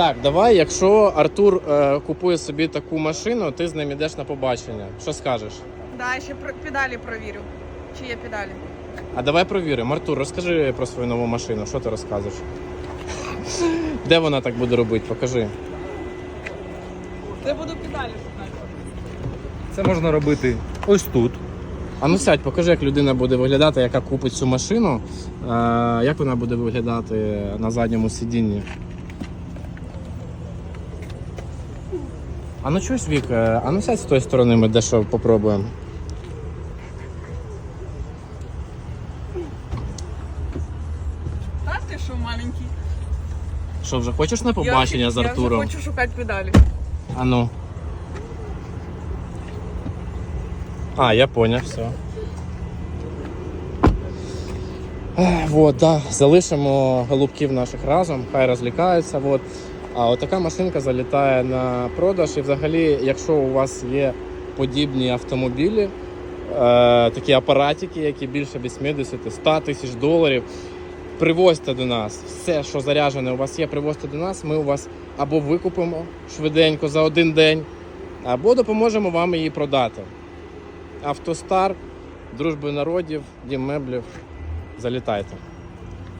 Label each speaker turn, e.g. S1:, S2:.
S1: Так, давай, якщо Артур е, купує собі таку машину, ти з ним йдеш на побачення. Що скажеш?
S2: Да, ще про- педалі провірю. Чи є педалі?
S1: А давай провіримо. Артур, розкажи про свою нову машину. Що ти розказуєш? Де вона так буде робити? Покажи.
S2: Це буду педалі шукати.
S3: Це можна робити ось тут.
S1: А ну сядь, покажи, як людина буде виглядати, яка купить цю машину. Е, як вона буде виглядати на задньому сидінні? А ну чуєш, Вік, е, а ну сядь з тої сторони, ми дещо попробуємо.
S2: Та ти що маленький?
S1: Що, вже хочеш на побачення
S2: я,
S1: з
S2: Я
S1: Артуром?
S2: вже хочу шукати педалі.
S1: А ну. А, я поняв, все. Вот, да. Залишимо голубків наших разом, хай розлікаються. Вот. А от така машинка залітає на продаж. І взагалі, якщо у вас є подібні автомобілі, е, такі апаратики, які більше 80-100 тисяч доларів, привозьте до нас. Все, що заряджене у вас є, привозьте до нас. Ми у вас або викупимо швиденько за один день, або допоможемо вам її продати. Автостар, дружби народів, дім меблів. Залітайте.